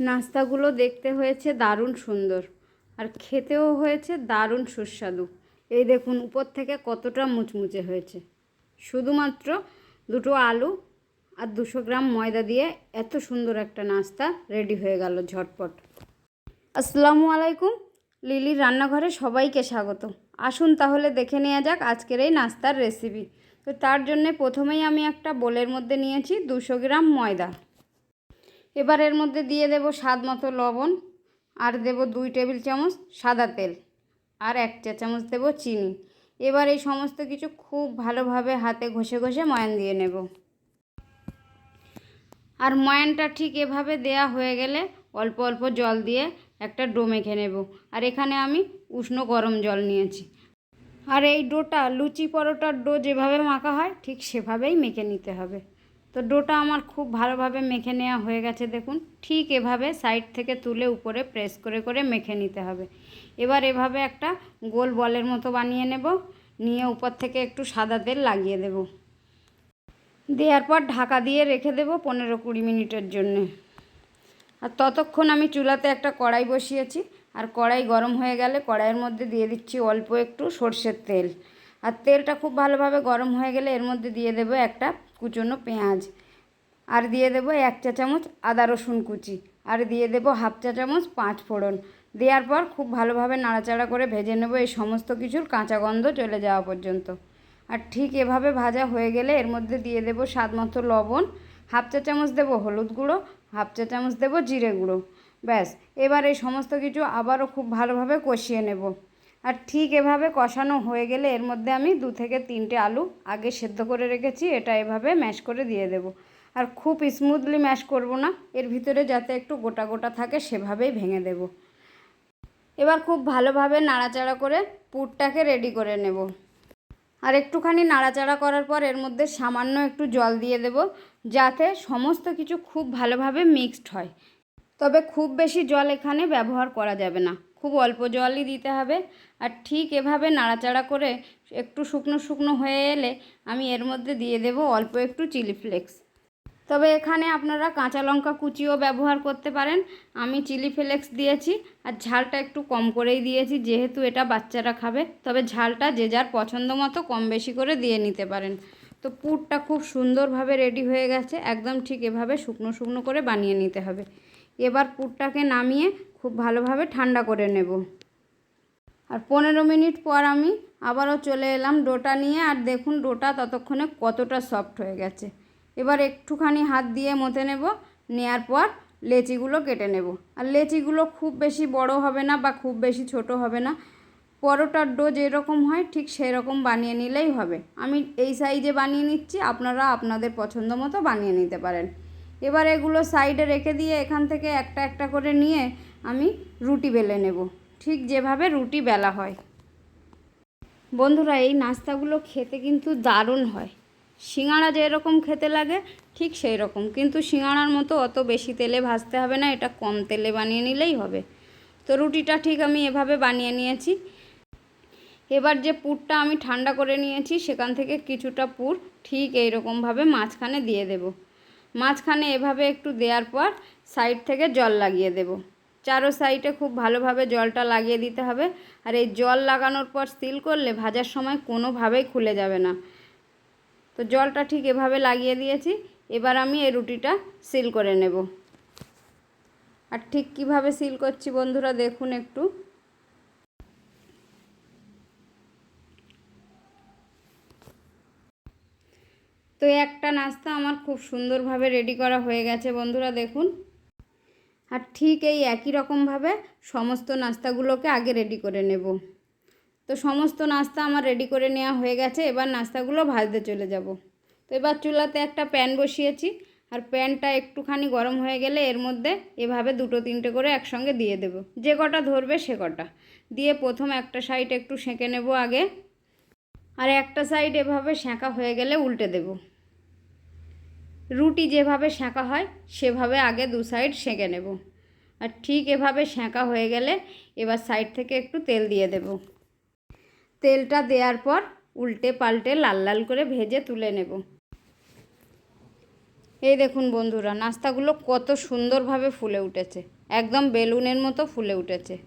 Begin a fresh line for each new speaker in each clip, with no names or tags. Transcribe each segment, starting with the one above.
নাস্তাগুলো দেখতে হয়েছে দারুণ সুন্দর আর খেতেও হয়েছে দারুণ সুস্বাদু। এই দেখুন, উপর থেকে কতটা মুচমুচে হয়েছে। শুধুমাত্র দুটো আলু আর দুশো গ্রাম ময়দা দিয়ে এত সুন্দর একটা নাস্তা রেডি হয়ে গেল ঝটপট। আসসালামু আলাইকুম, লিলির রান্নাঘরে সবাইকে স্বাগত। আসুন তাহলে দেখে নেওয়া যাক আজকের এই নাস্তার রেসিপি তো তার জন্যে প্রথমেই আমি একটা বোলের মধ্যে নিয়েছি দুশো গ্রাম ময়দা। এবার এর মধ্যে দিয়ে দেব স্বাদ মতো লবণ, আর দেব দুই টেবিল চামচ সাদা তেল, আর এক চা চামচ দেব চিনি। এবার এই সমস্ত কিছু খুব ভালোভাবে হাতে ঘষে ঘষে ময়ান দিয়ে নেব। আর ময়ানটা ঠিক এভাবে দেয়া হয়ে গেলে অল্প অল্প জল দিয়ে একটা ডো মেখে নেব। আর এখানে আমি উষ্ণ গরম জল নিয়েছি। আর এই ডোটা, লুচি পরোটার ডো যেভাবে মাখা হয়, ঠিক সেভাবেই মেখে নিতে হবে। তো ডোটা আমার খুব ভালোভাবে মেখে নেওয়া হয়ে গেছে, দেখুন। ঠিক এভাবে সাইড থেকে তুলে উপরে প্রেস করে করে মেখে নিতে হবে। এবার এভাবে একটা গোল বলের মতো বানিয়ে নেব। নিয়ে উপর থেকে একটু সাদা তেল লাগিয়ে দেব। দেওয়ার পর ঢাকা দিয়ে রেখে দেব পনেরো কুড়ি মিনিটের জন্যে। আর ততক্ষণ আমি চুলাতে একটা কড়াই বসিয়েছি। আর কড়াই গরম হয়ে গেলে কড়াইয়ের মধ্যে দিয়ে দিচ্ছি অল্প একটু সর্ষের তেল। আর তেলটা খুব ভালোভাবে গরম হয়ে গেলে এর মধ্যে দিয়ে দেব একটা কুচনো পেঁয়াজ। আর দিয়ে দেব এক চা চামচ আদা রসুন কুচি। আর দিয়ে দেব হাফ চা চামচ পাঁচ ফোড়ন। দেওয়ার পর খুব ভালোভাবে নাড়াচাড়া করে ভেজে নেব এই সমস্ত কিছুর কাঁচা গন্ধ চলে যাওয়া পর্যন্ত। আর ঠিক এভাবে ভাজা হয়ে গেলে এর মধ্যে দিয়ে দেব স্বাদ মতো লবণ। হাফ চা চামচ দেব হলুদ গুঁড়ো, হাফ চা চামচ দেব জিরে গুঁড়ো। ব্যাস, এবার এই সমস্ত কিছু আবারও খুব ভালোভাবে কষিয়ে নেব। আর ঠিক এভাবে কষানো হয়ে গেলে এর মধ্যে আমি দু থেকে তিনটে আলু আগে সেদ্ধ করে রেখেছি, এটা এভাবে ম্যাশ করে দিয়ে দেব। আর খুব স্মুথলি ম্যাশ করব না, এর ভিতরে যাতে একটু গোটা গোটা থাকে সেভাবেই ভেঙে দেব। এবার খুব ভালোভাবে নাড়াচাড়া করে পুরটাকে রেডি করে নেব। আর একটুখানি নাড়াচাড়া করার পর এর মধ্যে সামান্য একটু জল দিয়ে দেব, যাতে সমস্ত কিছু খুব ভালোভাবে মিক্সড হয়। তবে খুব বেশি জল এখানে ব্যবহার করা যাবে না। খুব অল্প জলই দিতে হবে। আর ঠিক এভাবে নাড়াচাড়া করে একটু শুকনো শুকনো হয়ে এলে আমি এর মধ্যে দিয়ে দেব অল্প একটু চিলি ফ্লেক্স। তবে এখানে আপনারা কাঁচা লঙ্কা কুচিও ব্যবহার করতে পারেন। আমি চিলি ফ্লেক্স দিয়েছি আর ঝালটা একটু কম করেই দিয়েছি, যেহেতু এটা বাচ্চারা খাবে। তবে ঝালটা যে যার পছন্দ মতো কম বেশি করে দিয়ে নিতে পারেন। তো পুরটা খুব সুন্দরভাবে রেডি হয়ে গেছে, একদম ঠিক এভাবে শুকনো শুকনো করে বানিয়ে নিতে হবে। এবার পুরটাকে নামিয়ে খুব ভালোভাবে ঠান্ডা করে নেব। আর পনেরো মিনিট পর আমি আবারও চলে এলাম ডোটা নিয়ে। আর দেখুন ডোটা ততক্ষণে কতটা সফট হয়ে গেছে। এবার একটুখানি হাত দিয়ে মতে নেব, নেয়ার পর লেচিগুলো কেটে নেব। আর লেচিগুলো খুব বেশি বড় হবে না বা খুব বেশি ছোট হবে না। পরোটার ডো যেরকম হয় ঠিক সেই রকম বানিয়ে নিলেই হবে। আমি এই সাইজে বানিয়ে নিচ্ছি, আপনারা আপনাদের পছন্দ মতো বানিয়ে নিতে পারেন। এবার এগুলো সাইডে রেখে দিয়ে এখান থেকে একটা একটা করে নিয়ে আমি রুটি বেলে নেব। ঠিক যেভাবে রুটি বেলা হয়। বন্ধুরা, এই নাস্তাগুলো খেতে কিন্তু দারুণ হয়। সিঙাড়া যেরকম খেতে লাগে, ঠিক সেই রকম কিন্তু সিঙাড়ার মতো অত বেশি তেলে ভাজতে হবে না, এটা কম তেলে বানিয়ে নিলেই হবে। তো রুটিটা ঠিক আমি এভাবে বানিয়ে নিয়েছি। এবার যে পুরটা আমি ঠান্ডা করে নিয়েছি, সেখান থেকে কিছুটা পুর ঠিক এইরকমভাবে মাঝখানে দিয়ে দেব। মাঝখানে এভাবে একটু দেওয়ার পর সাইড থেকে জল লাগিয়ে দেব। চারো সাইডে খুব ভালোভাবে জলটা লাগিয়ে দিতে হবে। আর এই জল লাগানোর পর সিল করলে ভাজার সময় কোনোভাবেই খুলে যাবে না। তো জলটা ঠিক এভাবে লাগিয়ে দিয়েছি। এবার আমি এই রুটিটা সিল করে নেব। আর ঠিক কীভাবে সিল করছি বন্ধুরা দেখুন একটু। তো একটা নাস্তা আমার খুব সুন্দরভাবে রেডি করা হয়ে গেছে বন্ধুরা দেখুন। আর ঠিক এই একই রকমভাবে সমস্ত নাস্তাগুলোকে আগে রেডি করে নেব। তো সমস্ত নাস্তা আমার রেডি করে নেওয়া হয়ে গেছে, এবার নাস্তাগুলো ভাজতে চলে যাব। তো এবার চুলাতে একটা প্যান বসিয়েছি, আর প্যানটা একটুখানি গরম হয়ে গেলে এর মধ্যে এভাবে দুটো তিনটে করে একসঙ্গে দিয়ে দেব। যে কটা ধরবে সে কটা। দিয়ে প্রথম একটা সাইড একটু সেঁকে নেব আগে, আর একটা সাইড এভাবে সেঁকা হয়ে গেলে উল্টে দেব। রুটি যেভাবে সেঁকা হয়, সেভাবে আগে দু সাইড সেঁকে নেব। আর ঠিক এভাবে সেঁকা হয়ে গেলে এবার সাইড থেকে একটু তেল দিয়ে দেব। তেলটা দেওয়ার পর উল্টে পাল্টে লাল লাল করে ভেজে তুলে নেব। এই দেখুন বন্ধুরা, নাস্তাগুলো কত সুন্দরভাবে ফুলে উঠেছে। একদম বেলুনের মতো ফুলে উঠেছে।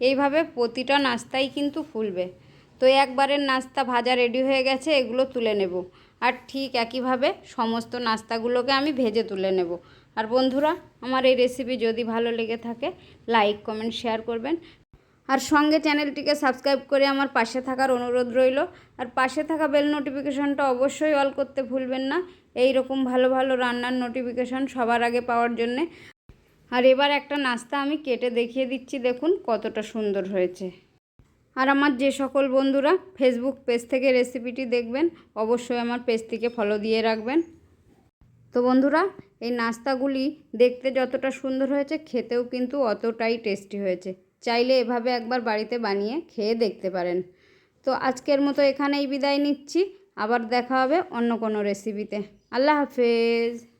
এইভাবে প্রতিটা নাস্তাই কিন্তু ফুলবে। তো একবারের নাস্তা ভাজা রেডি হয়ে গেছে, এগুলো তুলে নেব। আর ঠিক একইভাবে সমস্ত নাস্তাগুলোকে আমি ভেজে তুলে নেব। আর বন্ধুরা, আমার এই রেসিপি যদি ভালো লেগে থাকে লাইক কমেন্ট শেয়ার করবেন। আর সঙ্গে চ্যানেলটিকে সাবস্ক্রাইব করে আমার পাশে থাকার অনুরোধ রইল। আর পাশে থাকা বেল নোটিফিকেশনটা অবশ্যই অল করতে ভুলবেন না। এই রকম ভালো ভালো রান্নার নোটিফিকেশন সবার আগে পাওয়ার জন্যে। আর এবার একটা নাস্তা আমি কেটে দেখিয়ে দিচ্ছি, দেখুন কতটা সুন্দর হয়েছে। আর আমার যে সকল বন্ধুরা ফেসবুক পেজ থেকে রেসিপিটি দেখবেন, অবশ্যই আমার পেজটিকে ফলো দিয়ে রাখবেন। তো বন্ধুরা, এই নাস্তাগুলি দেখতে যতটা সুন্দর হয়েছে, খেতেও কিন্তু অতটাই টেস্টি হয়েছে। চাইলে এভাবে একবার বাড়িতে বানিয়ে খেয়ে দেখতে পারেন। তো আজকের মতো এখানেই বিদায় নিচ্ছি। আবার দেখা হবে অন্য কোনো রেসিপিতে আল্লাহ হাফেজ।